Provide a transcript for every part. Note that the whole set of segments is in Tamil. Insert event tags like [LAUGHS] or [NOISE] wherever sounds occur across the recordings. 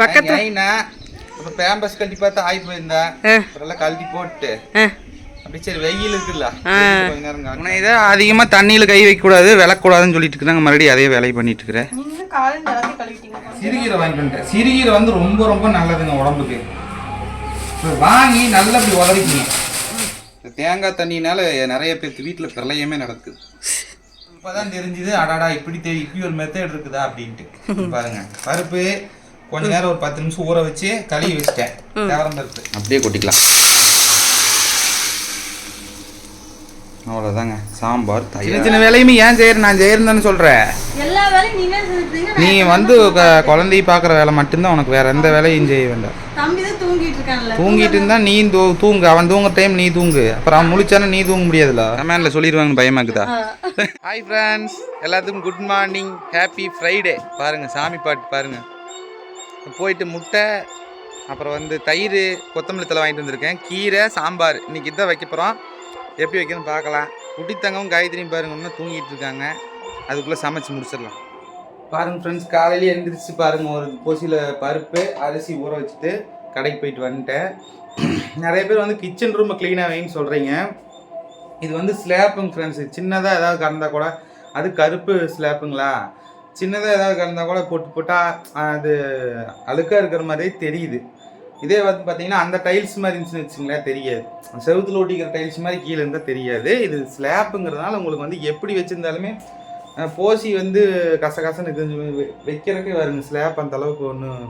பக்கத்துல ஐனா அப்புறம் பேம்பஸ் கழட்டி பார்த்தா ஆகி போயிருந்தா. எல்லாம் கழட்டி போட்டு. அப்படி சரி வெயில் இருக்குல்ல. கொஞ்ச நேரம். இதை அதிகமாக தண்ணியில் கை வைக்கக்கூடாது விளக்கக்கூடாதுன்னு சொல்லிட்டு இருக்கிறாங்க மறுபடியும் அதே வேலையை பண்ணிட்டு இருக்கிறேன் சிறுகீரை வாங்கிட்டு வந்துட்டேன். சிறுகீரை வந்து ரொம்ப ரொம்ப நல்லதுங்க உடம்புக்கு. வாங்கி நல்லா இப்படி உதறிக்கிங்க. இந்த தேங்காய் தண்ணினால நிறைய பேருக்கு வீட்டில் பிரளயமே நடக்குது. இப்போதான் தெரிஞ்சுது அடாடா இப்படி இப்படி ஒரு மெத்தட் இருக்குதா அப்படின்ட்டு. பாருங்க. பருப்பு கொஞ்ச நேரம் ஒரு பத்து நிமிஷம் ஊற வச்சு கழுவி வச்சிட்டேன். தேவரம் பருப்பு அப்படியே கொட்டிக்கலாம். அவ்வளோதாங்க சாம்பார் சின்ன சின்ன வேலையுமே ஏன் செய்யறேன் நான் செய்யறேன்னு சொல்கிறேன் நீ வந்து க- குழந்தைய பார்க்குற வேலை மட்டும்தான் உனக்கு வேற எந்த வேலையும் செய்ய வேண்டாம். தூங்கிட்டு இருக்கான்ல. தூங்கிட்டு இருந்தா நீ தூ தூங்கு. அவன் தூங்குற டைம் நீ தூங்கு. அப்புறம் அவன் முழிச்சானா நீ தூங்க முடியாதுல கமெண்ட்ல சொல்லிடுவாங்க பயமா இருக்குதா ஹாய் ஃப்ரெண்ட்ஸ் எல்லாத்துக்கும் குட் மார்னிங் ஹாப்பி ஃப்ரைடே பாருங்க சாமி பாட்டு பாருங்க. போயிட்டு முட்டை அப்புறம் வந்து தயிர் கொத்தமல்லி தலை வாங்கிட்டு வந்திருக்கேன். கீரை சாம்பார். இன்றைக்கி இதான் வைக்க போகிறோம் எப்படி வைக்கணும்னு பார்க்கலாம். குட்டித்தங்கவும் காயத்ரியும் பாருங்க தூங்கிட்டு இருக்காங்க. அதுக்குள்ளே சமைச்சு முடிச்சிடலாம். பாருங்கள் ஃப்ரெண்ட்ஸ் காலையிலே எழுந்திரிச்சு பாருங்கள் ஒரு கொசியில் பருப்பு அரிசி ஊற வச்சுட்டு கடைக்கு போயிட்டு வந்துட்டேன். நிறைய பேர் வந்து கிச்சன் ரூமை க்ளீனாக வைன்னு சொல்கிறீங்க இது வந்து ஸ்லாப்புங்க ஃப்ரெண்ட்ஸ் சின்னதாக ஏதாவது கறந்தால் கூட அது கருப்பு ஸ்லாப்புங்களா சின்னதாக ஏதாவது கலந்தால் கூட போட்டு போட்டால் அது அழுக்காக இருக்கிற மாதிரியே தெரியுது. இதே வந்து பார்த்தீங்கன்னா அந்த டைல்ஸ் மாதிரி இருந்துச்சுன்னு வச்சுங்களேன் தெரியாது. செவுத்துல ஒட்டிக்கிற டைல்ஸ் மாதிரி கீழே இருந்தால் தெரியாது. இது ஸ்லாப்புங்கிறதுனால உங்களுக்கு வந்து எப்படி வச்சுருந்தாலுமே போசி வந்து கசகசன்னு இது வைக்கிறக்கே வருங்க. ஸ்லாப் அந்த அளவுக்கு ஒன்றும்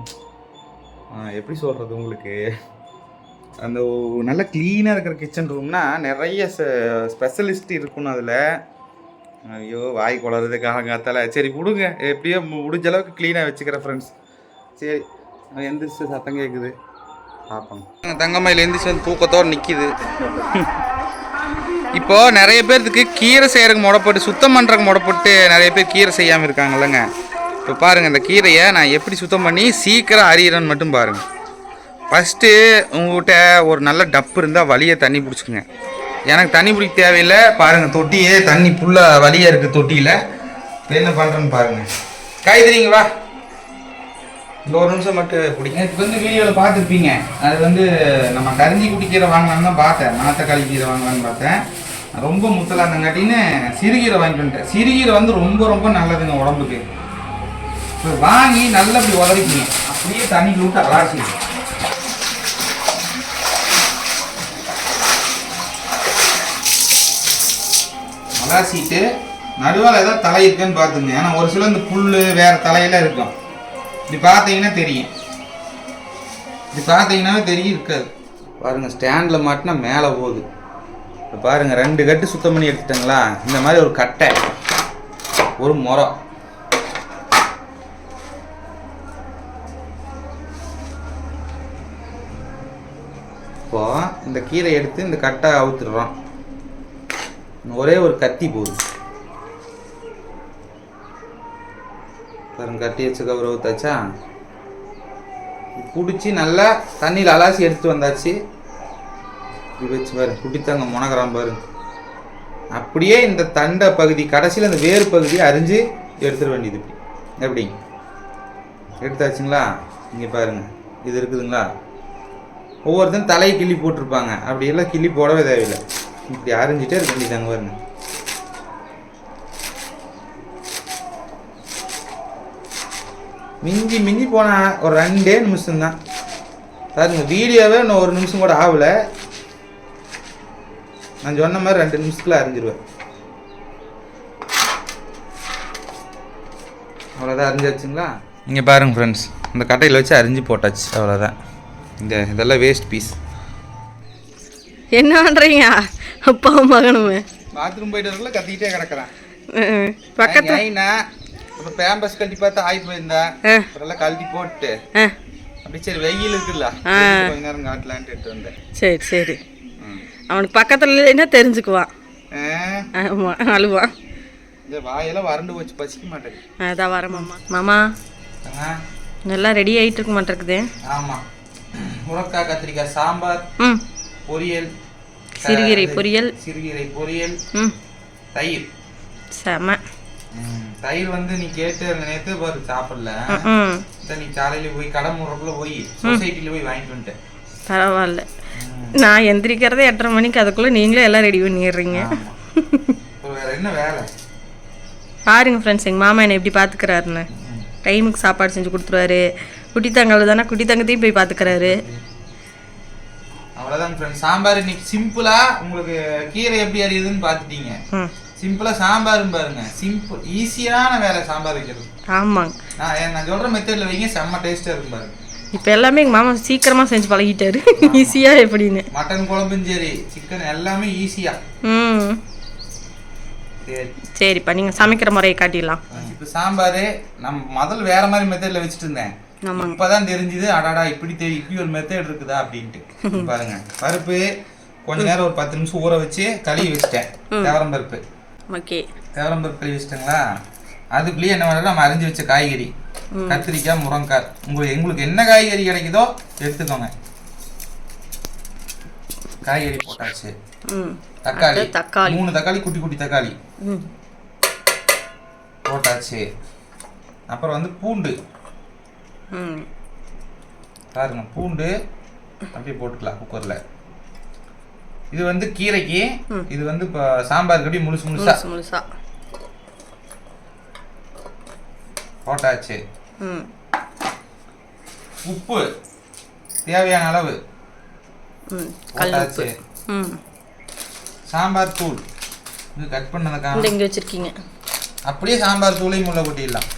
எப்படி சொல்கிறது உங்களுக்கு? அந்த நல்ல க்ளீனாக இருக்கிற கிச்சன் ரூம்னா நிறைய ஸ்பெஷலிஸ்ட் இருக்கணும் அதில். ஐயோ வாய் குளறது காலங்காத்தால சரி விடுங்க. எப்படியோ முடிஞ்ச அளவுக்கு க்ளீனாக வச்சுக்கிறேன் ஃப்ரெண்ட்ஸ் சரி எந்திரிச்சு சத்தம் கேட்குது பார்ப்போம் தங்கம்மையில் எந்திரிச்சு வந்து தூக்கத்தோடு நிற்கிது [LAUGHS] இப்போது நிறைய பேர்த்துக்கு கீரை செய்கிறக்கு முடப்பட்டு சுத்தம் பண்ணுறதுக்கு முடப்பட்டு நிறைய பேர் கீரை செய்யாமல் இருக்காங்கல்லங்க. இப்போ பாருங்கள் இந்த கீரையை நான் எப்படி சுத்தம் பண்ணி சீக்கிரம் அறியிறேன்னு மட்டும் பாருங்கள் ஃபஸ்ட்டு உங்கள்கிட்ட ஒரு நல்ல டப்பு இருந்தால் வழியை தண்ணி பிடிச்சிக்குங்க. எனக்கு தண்ணி பிடிக்க தேவையில்லை. பாருங்கள் தொட்டியே தண்ணி ஃபுல்லாக வலியாக இருக்குது தொட்டியில். இப்போ என்ன பண்ணுறேன்னு பாருங்கள் காய்கறிங்க வா. இந்த ஒரு நிமிஷம் மட்டும் பிடிக்கும் இப்போ வந்து வீடியோவில் பார்த்துருப்பீங்க. அது வந்து நம்ம கரிஞ்சி குடிக்கிற வாங்கலான்னு தான் பார்த்தேன். நாத்தக்காளி கீரை வாங்கலாம்னு பார்த்தேன். ரொம்ப முத்தலாக இருந்தங்காட்டின்னு சிறுகீரை வாங்கிட்டு வந்துட்டேன். சிறுகீரை வந்து ரொம்ப ரொம்ப நல்லதுங்க உடம்புக்கு. இப்போ வாங்கி நல்லா இப்படி உதறிக்கிங்க. அப்படியே தண்ணி விட்டு அலாசி. அலசிட்டு நடுவால் ஏதாவது தலை இருக்குன்னு பார்த்துங்க. ஏன்னா ஒரு சில இந்த புல் வேறு தலையெல்லாம் இருக்கும். இப்படி பார்த்தீங்கன்னா தெரியும். இப்படி பார்த்தீங்கன்னாவே தெரியும் இருக்காது. பாருங்கள் ஸ்டாண்டில் மாட்டினா மேலே போகுது. இப்போ பாருங்கள் ரெண்டு கட்டு சுத்தம் பண்ணி எடுத்துட்டங்களா? இந்த மாதிரி ஒரு கட்டை. ஒரு முறம் இப்போ இந்த கீரை எடுத்து இந்த கட்டை அவுத்துடுறோம். ஒரே ஒரு கத்தி போகுது பாருங்க கட்டி வச்சு கவுரவ தச்சா பிடிச்சி நல்லா தண்ணியில் அலாசி எடுத்து வந்தாச்சு. இப்படி வச்சு பாரு குட்டித்தாங்க முனகிறான் பாரு. அப்படியே இந்த தண்டை பகுதி கடைசியில் இந்த வேறு பகுதியை அரிஞ்சு எடுத்துட வேண்டியது இப்படி. எப்படி? எடுத்தாச்சுங்களா? இங்கே பாருங்க இது இருக்குதுங்களா? ஒவ்வொருத்தரும் தலையை கிள்ளி போட்டிருப்பாங்க. அப்படியெல்லாம் கிள்ளி போடவே தேவையில்லை. இப்படி அரைஞ்சிட்டே இருக்க வேண்டியதாங்க பாருங்க. மிஞ்சி மிஞ்சி போனால் ஒரு ரெண்டே நிமிஷம்தான். பாருங்க வீடியோவே இன்னும் ஒரு நிமிஷம் கூட ஆகல. நான் சொன்ன மாதிரி ரெண்டு நிமிஷத்தில் அறிஞ்சிருவேன். அவ்வளோதான் அரிஞ்சாச்சுங்களா இங்கே பாருங்கள் ஃப்ரெண்ட்ஸ் இந்த கட்டையில் வச்சு அரிஞ்சு போட்டாச்சு. அவ்வளோதான் இந்த இதெல்லாம் வேஸ்ட் பீஸ் என்ன பண்ணுறீங்க அப்பாவும் மகனுமே. பாத்ரூம் போயிட்டு வரல கத்திக்கிட்டே கிடக்குறேன். பக்கத்துல அப்புறம் பேம்பஸ் கழட்டி பார்த்தா ஆகி போயிருந்தா எல்லாம் கழட்டி போட்டு அப்படி சரி வெயில் இருக்குல்ல. கொஞ்ச நேரம் காட்டலான்ட்டு எடுத்து வந்தேன். சரி சரி. அவனுக்கு பக்கத்தில் இல்லைன்னா தெரிஞ்சுக்குவான்? ஆமாம் அழுவான் இந்த வாயெல்லாம் வறண்டு போச்சு பசிக்க மாட்டேங்குது. அதான் வரேன் மாமா. மாமா நல்லா ரெடி ஆகிட்டு இருக்க மாட்டேருக்குது ஆமா. முருங்கைக்காய் கத்திரிக்காய் சாம்பார் ம். பொரியல் சிறுகீரை பொரியல். சிறுகீரை பொரியல் ம். தயிர். செம. தயிர் வந்து நீ கேட்டு அந்த நேத்து பாரு சாப்பிடல. நீ காலையில போய் கடை முறப்புல போய் சொசைட்டில போய் வாங்கிட்டு வந்துட்டேன் பரவாயில்ல. நான் எந்திரிக்கிறதே எட்டரை மணிக்கு அதுக்குள்ளே நீங்களே எல்லாம் ரெடி பண்ணிடுறீங்க. வேற என்ன வேலை? பாருங்க ஃப்ரெண்ட்ஸ் எங்கள் மாமா என்னை எப்படி பார்த்துக்கிறாருன்னு டைமுக்கு சாப்பாடு செஞ்சு கொடுத்துருவாரு. குட்டி தங்கல் தானே குட்டி தங்கத்தையும் போய் பார்த்துக்கிறாரு அவ்வளவுதான் ஃப்ரெண்ட்ஸ் சாம்பார் இன்னைக்கு சிம்பிளா உங்களுக்கு கீரை எப்படி அறியுதுன்னு பார்த்துட்டீங்க. சிம்பிளா சாம்பாரும் பாருங்க. சிம்பிள் ஈஸியான வேலை சாம்பார் வைக்கிறது. ஆமாங்க. நான் நான் சொல்ற மெத்தட்ல வைங்க செம்ம டேஸ்டா இருக்கும் பாருங்க. இப்போ எல்லாமே எங்கள் மாமா சீக்கிரமாக செஞ்சு பழகிட்டாரு. ஈஸியாக எப்படின்னு. மட்டன் குழம்பும் சரி சிக்கன் எல்லாமே ஈஸியா ம். சரி. சரிப்பா நீங்கள் சமைக்கிற முறையை காட்டிடலாம். இப்போ சாம்பார் நம்ம முதல்ல வேற மாதிரி மெத்தட்ல வச்சுட்டு இருந்தேன். இப்பதான் தெரிஞ்சுது அடாடா இப்படி தெரியும் இப்படி ஒரு மெத்தட் இருக்குதா அப்படின்ட்டு. பாருங்க. பருப்பு கொஞ்ச நேரம் ஒரு பத்து நிமிஷம் ஊற வச்சு கழுவி வச்சுட்டேன். தேவரம் பருப்பு. ஓகே. தேவரம் பருப்பு கழுவி வச்சுட்டேங்களா? அதுக்குள்ளேயே என்ன பண்ணலாம் நம்ம அரிஞ்சு வச்ச காய்கறி. கத்திரிக்காய் முருங்காய் உங்களுக்கு எங்களுக்கு என்ன காய்கறி கிடைக்குதோ எடுத்துக்கோங்க. காய்கறி போட்டாச்சு. தக்காளி. தக்காளி. மூணு தக்காளி குட்டி குட்டி தக்காளி. போட்டாச்சு. அப்புறம் வந்து பூண்டு. பாருங்க பூண்டு அப்படியே போட்டுக்கலாம் குக்கர்ல. இது வந்து கீரைக்கு இது வந்து இப்போ சாம்பாருக்கு அப்படியே முழுசு முழுசா. முழுசு போட்டாச்சு. உப்பு தேவையான அளவு. போட்டாச்சு. சாம்பார் தூள். இது கட் பண்ணதை இந்த காணும் இங்கே வச்சுருக்கீங்க. அப்படியே சாம்பார் தூளையும் உள்ள கொட்டிடலாம்.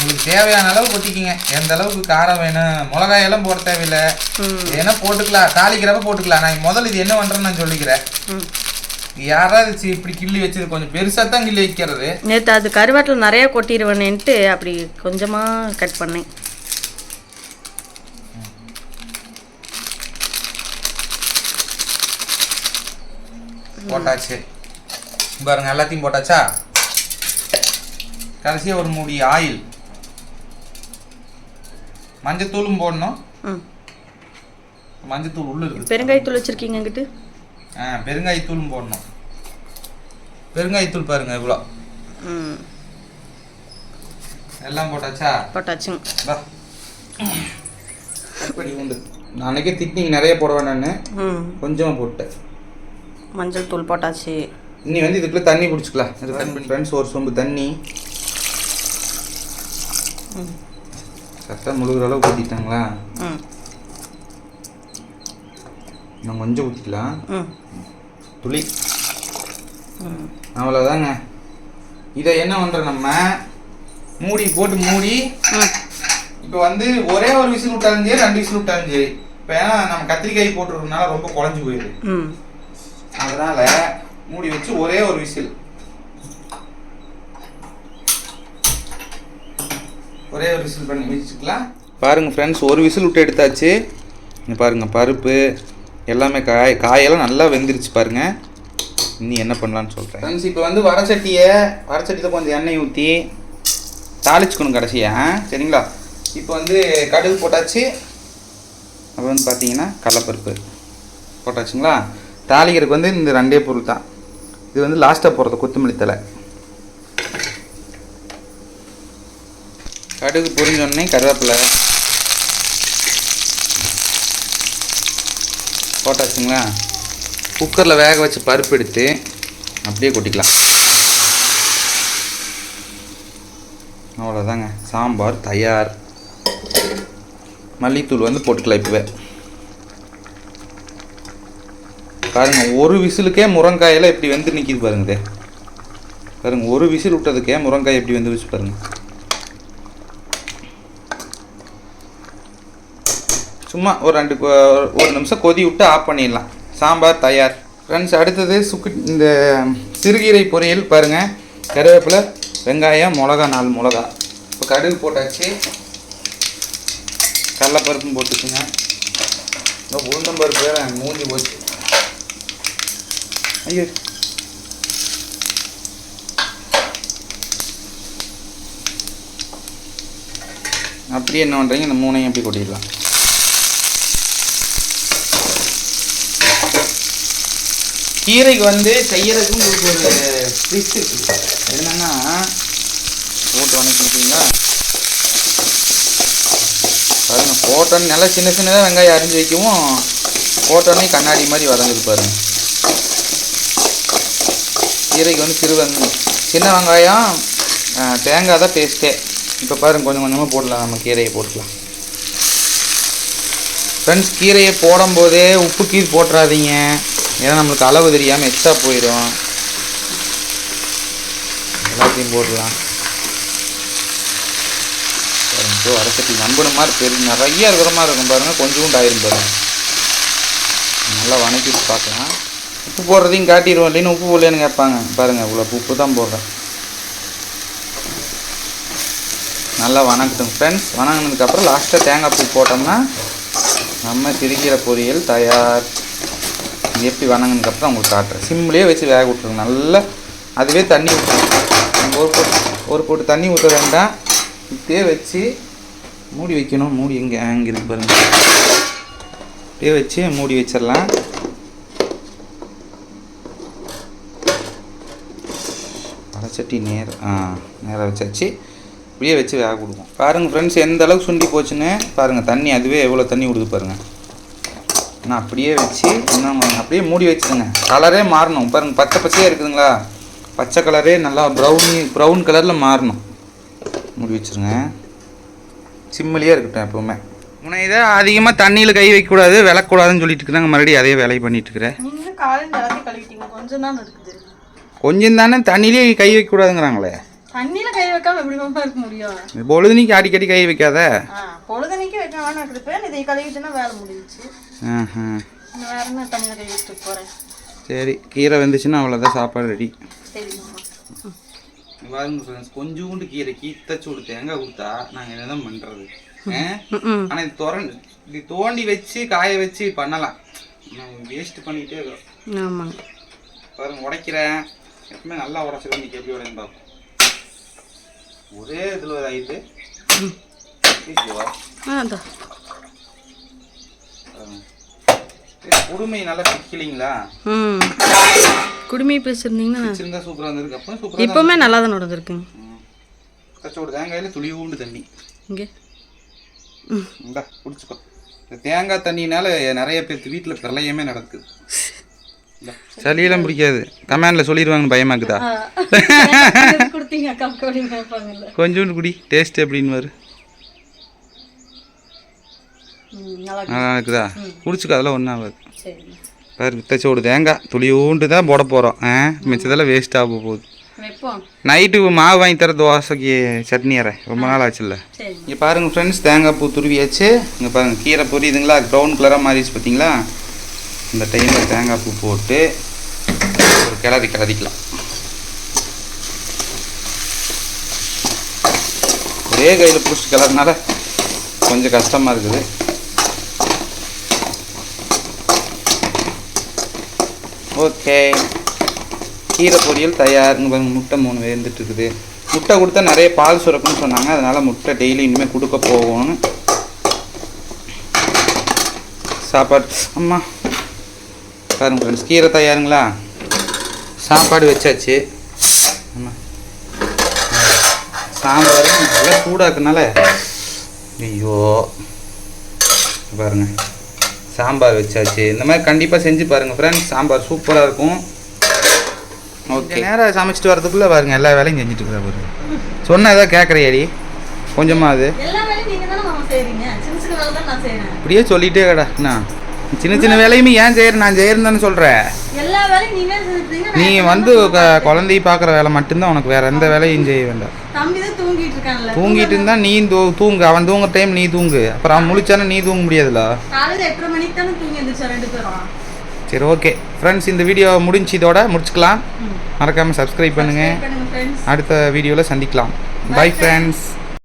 உங்களுக்கு தேவையான அளவு கொட்டிக்கிங்க எந்த அளவுக்கு காரம் வேணும்? மிளகாயெல்லாம் போட தேவையில்லை. ஏன்னா போட்டுக்கலாம். தாளிக்கிறப்ப போட்டுக்கலாம். நான் முதல்ல இது என்ன பண்ணுறேன்னு நான் சொல்லிக்கிறேன். யாராவது இப்படி கிள்ளி வச்சது கொஞ்சம் பெருசாக தான் கிள்ளி வைக்கிறது. நேற்று அது கருவாட்டில் நிறைய கொட்டிடுவேனேன்ட்டு அப்படி கொஞ்சமாக கட் பண்ணேன். போட்டாச்சு. பாருங்க எல்லாத்தையும் போட்டாச்சா? கடைசியாக ஒரு மூடி ஆயில். மஞ்சத்தூளும் போடணும். மஞ்சத்தூள் உள்ள இருக்குது. பெருங்காயத்தூள் வச்சுருக்கீங்க எங்கிட்டு ஆ பெருங்காயத்தூளும் போடணும். பெருங்காயத்தூள் பாருங்க இவ்வளோ. எல்லாம் போட்டாச்சா? போட்டாச்சுங்க. அப்படி உண்டு. நான் அன்னைக்கே திட்டிங்க நிறைய போட வேணான்னு ம். கொஞ்சமாக போட்டேன். மஞ்சள் தூள் போட்டாச்சு. இன்னி வந்து இதுக்குள்ளே தண்ணி பிடிச்சிக்கலாம். இது ஃப்ரெண்ட்ஸ் ஒரு சொம்பு தண்ணி. கரெக்டாக முழுகிற அளவு ஊற்றிட்டாங்களா ம். இன்னும் கொஞ்சம் ஊற்றிக்கலாம் துளி. அவ்வளோதாங்க இதை என்ன பண்ணுறோம் நம்ம? மூடி போட்டு மூடி இப்போ வந்து ஒரே ஒரு விசில் விட்டாலும் சரி ரெண்டு விசில் விட்டாலும் சரி. இப்போ ஏன்னா நம்ம கத்திரிக்காய் போட்டுருக்கனால ரொம்ப குழஞ்சி போயிடுது. அதனால மூடி வச்சு ஒரே ஒரு விசில். ஒரே ஒரு விசில் பண்ணி வச்சுக்கலாம் பாருங்க ஃப்ரெண்ட்ஸ் ஒரு விசில் விட்டு எடுத்தாச்சு. இங்க பாருங்க பருப்பு எல்லாமே காய் காயெல்லாம் நல்லா வெந்துருச்சு பாருங்க. இனி என்ன பண்ணலான்னு சொல்கிறேன் ஃப்ரெண்ட்ஸ் இப்போ வந்து வடச்சட்டியை வடச்சட்டியில் கொஞ்சம் எண்ணெய் ஊற்றி தாளிச்சுக்கணும் கடைசியா சரிங்களா? இப்போ வந்து கடுகு போட்டாச்சு. அப்புறம் வந்து பார்த்தீங்கன்னா கடலப்பருப்பு போட்டாச்சுங்களா? தாளிக்கிறதுக்கு வந்து இந்த ரெண்டே பொருள் தான். இது வந்து லாஸ்ட்டாக போடுறது கொத்தமல்லி தலை கடுகு பொரிஞ்சோடனே கருவேப்பிலை போட்டாச்சுங்களா? குக்கரில் வேக வச்சு பருப்பு எடுத்து அப்படியே கொட்டிக்கலாம். அவ்வளோதாங்க சாம்பார் தயார். மல்லித்தூள் வந்து போட்டுக்கலாம் இப்போவே. பாருங்க ஒரு விசிலுக்கே முருங்காயெல்லாம் எப்படி வந்து நிற்கிது பாருங்க இதே. பாருங்க ஒரு விசில் விட்டதுக்கே முருங்காய் எப்படி வந்து வச்சு சும்மா ஒரு ரெண்டு ஒரு நிமிஷம் கொதி விட்டு ஆஃப் பண்ணிடலாம். சாம்பார் தயார். ஃப்ரெண்ட்ஸ் அடுத்தது சுக்கு இந்த சிறுகீரை பொரியல் பாருங்கள் கருவேப்பிலை வெங்காயம் மிளகா நாலு மிளகா. இப்போ கடுகு போட்டாச்சு. கடலப்பருப்பும் போட்டுச்சுங்க இந்த உளுந்தம்பருப்பு வேறு மூஞ்சி போச்சு. ஐயோ. அப்படியே என்ன பண்ணுறீங்க இந்த மூணையும் அப்படி கொட்டிடலாம். கீரைக்கு வந்து செய்யறதுக்கு உங்களுக்கு ஒரு ட்ரிக் இருக்குது என்னன்னா போட்டு வணக்கிட்டீங்களா? பாருங்க போட்டோன்னு நல்லா சின்ன சின்னதாக வெங்காயம் அரிஞ்சு வைக்கவும் போட்டோன்னே கண்ணாடி மாதிரி வதங்குது பாருங்க. கீரைக்கு வந்து சிறு வெங்க சின்ன வெங்காயம் தேங்காய் தான் பேஸ்ட்டே இப்போ பாருங்க கொஞ்சம் கொஞ்சமாக போடலாம் நம்ம கீரையை போட்டுக்கலாம். ஃப்ரெண்ட்ஸ் கீரையை போடும்போதே உப்பு கீர் போட்டுறாதீங்க. ஏன்னா நம்மளுக்கு அளவு தெரியாமல் எக்ஸ்ட்ரா போயிடும். எல்லாத்தையும் போடலாம் பாருங்க வரசட்டி நம்பின மாதிரி பெரிய நிறைய இருக்கிற மாதிரி இருக்கும். பாருங்கள் கொஞ்சம் ஆயிரும் பாருங்கள் நல்லா வணக்கிட்டு பார்க்கலாம். உப்பு போடுறதையும் காட்டிடுவோம். இல்லைன்னு உப்பு போடலன்னு கேட்பாங்க. பாருங்க இவ்வளோ உப்பு தான் போடுறேன். நல்லா வணக்கட்டும். ஃப்ரெண்ட்ஸ் வணங்கினதுக்கப்புறம் லாஸ்ட்டாக தேங்காய் பூ போட்டோம்னா நம்ம சிரிக்கிற பொரியல் தயார். இது எப்படி வணங்கினதுக்கப்புறம் உங்களுக்கு காட்டுறேன். சிம்லேயே வச்சு வேக விட்ருங்க நல்லா அதுவே தண்ணி ஊற்றணும் ஒரு போட்டு ஒரு போட்டு தண்ணி ஊற்ற வேண்டாம். இப்படியே வச்சு மூடி வைக்கணும். மூடி எங்கே அங்கே இருக்கு பாருங்க. இப்படியே வச்சு மூடி வச்சிடலாம். வடச்சட்டி நேர் ஆ நேராக வச்சாச்சு. இப்படியே வச்சு வேக கொடுக்கும் பாருங்கள் ஃப்ரெண்ட்ஸ் எந்த அளவுக்கு சுண்டி போச்சுன்னு பாருங்கள் தண்ணி அதுவே எவ்வளோ தண்ணி விடுது பாருங்கள் நான் அப்படியே வச்சு இன்னும் அப்படியே மூடி வச்சுருங்க. கலரே மாறணும். பாருங்கள் பச்சை பச்சையாக இருக்குதுங்களா? பச்சை கலரே நல்லா ப்ரௌனி ப்ரௌன் கலரில் மாறணும். மூடி வச்சுருங்க. சிம்மிலேயே இருக்கட்டும் எப்போவுமே. உன்னை இதை அதிகமாக தண்ணியில் கை வைக்கக்கூடாது விளக்கூடாதுன்னு சொல்லிட்டு இருக்கிறாங்க மறுபடியும் அதே வேலையை பண்ணிட்டு இருக்கிறேன் கொஞ்சம் தான் தண்ணியிலே கை வைக்கக்கூடாதுங்கிறாங்களே. தண்ணியில கை வைக்காம எப்படி மாமா இருக்க முடியும்? பொழுதுனிக்கு அடிக்கடி கை வைக்காத. ஆ இருப்பேன் இதை? கழுவிட்டுனா வேலை முடிஞ்சுச்சு. ஆஹா. இன்னும் வேற என்ன தண்ணியில கை வச்சுட்டு போறேன். சரி கீரை வெந்துச்சுன்னா அவ்வளோதான் சாப்பாடு ரெடி பாருங்க ஃப்ரெண்ட்ஸ் கொஞ்சோண்டு கீரை கீத்தச்சு ஒரு தேங்காய் கொடுத்தா நாங்கள் என்ன தான் பண்ணுறது ஆனால் இது திறந்து இது தோண்டி வச்சு காய வச்சு பண்ணலாம். வேஸ்ட் பண்ணிக்கிட்டே இருக்கோம். ஆமாங்க. பாருங்க உடைக்கிறேன். எப்பவுமே நல்லா உடச்சிடும் இன்னைக்கு எப்படி உடையும் பார்ப்போம். ஒரே இதில் ஆயிட்டு ஏய், குடுமை நல்லா பிக்கலிங்களா ம். குடுமி பேசியிருந்தீங்கன்னா வச்சிருந்தா சூப்பராக இருந்திருக்கு. அப்போ சூப்பராக இப்போவுமே நல்லா தான் நடந்திருக்குங்க. கச்சோட தேங்காயில் துளி ஊண்டு தண்ணி. இங்கே. இந்தா குடிச்சுக்கோ. இந்த தேங்காய் தண்ணினால நிறைய பேர்த்து வீட்டில் பிரளயமே நடக்குது. சளியெல்லாம் பிடிக்காது. கமெண்டில் சொல்லிடுவாங்கன்னு பயமாக்குதா? [LAUGHS] கொஞ்சோண்டு குடி. டேஸ்ட் எப்படின்னு வரு நல்லா இருக்கு. நல்லா இருக்குதா? குடிச்சுக்கோ அதெல்லாம் ஒன்றும் ஆகாது. சரி பாரு வித்தச்சோடு தேங்காய் துளி ஊண்டு தான் போட போகிறோம் ஆ மிச்சதெல்லாம் வேஸ்ட் ஆக போகுது. நைட்டு மாவு வாங்கி தர தோசைக்கு சட்னி அறேன் ரொம்ப நாள் ஆச்சுல்ல. இங்கே பாருங்கள் ஃப்ரெண்ட்ஸ் தேங்காய் பூ துருவியாச்சு. இங்கே பாருங்கள் கீரை பொரியுதுங்களா? ப்ரௌன் கலராக மாறிடுச்சு பார்த்தீங்களா இந்த டைமில் தேங்காய் பூ போட்டு ஒரு கிளறி கிளறிக்கலாம். ஒரே கையில் பிடிச்சி கிளறினால கொஞ்சம் கஷ்டமாக இருக்குது. ஓகே. கீரை பொரியல் தயார். முட்டை மூணு வெந்துட்டு இருக்குது. முட்டை கொடுத்தா நிறைய பால் சுரக்குன்னு சொன்னாங்க. அதனால் முட்டை டெய்லி இனிமேல் கொடுக்க போகணும்னு சாப்பாடு அம்மா. பாருங்க ஃப்ரெண்ட்ஸ் கீரை தயாருங்களா? சாப்பாடு வச்சாச்சு. ஆமாம் சாம்பார் நல்லா சூடாக்குனால ஐயோ. பாருங்க. சாம்பார் வச்சாச்சு. இந்த மாதிரி கண்டிப்பாக செஞ்சு பாருங்கள் ஃப்ரெண்ட்ஸ் சாம்பார் சூப்பராக இருக்கும். ஓகே நேராக சமைச்சிட்டு வரதுக்குள்ளே பாருங்க எல்லா வேலையும் செஞ்சுட்டு இருக்கிற பாருங்க சொன்ன ஏதாவது கேட்குறியாடி கொஞ்சமாக அது. இப்படியே சொல்லிட்டே கடா நான் சின்ன சின்ன வேலையுமே ஏன் செய்யற நான் செய்யறேன்னு சொல்கிறேன் நீ வந்து குழந்தைய பார்க்குற வேலை மட்டும்தான் உனக்கு வேற எந்த வேலையும் செய்ய வேண்டாம். தூங்கிட்டு இருந்தா நீ தூங்கு அவன் தூங்குற டைம் நீ தூங்கு. அப்புறம் அவன் முழிச்சானே நீ தூங்க பேரும்? சரி ஓகே ஃப்ரெண்ட்ஸ் இந்த வீடியோ முடிஞ்சு இதோட முடிச்சுக்கலாம். மறக்காமல் சப்ஸ்கிரைப் பண்ணுங்கள் அடுத்த வீடியோவில் சந்திக்கலாம். Bye friends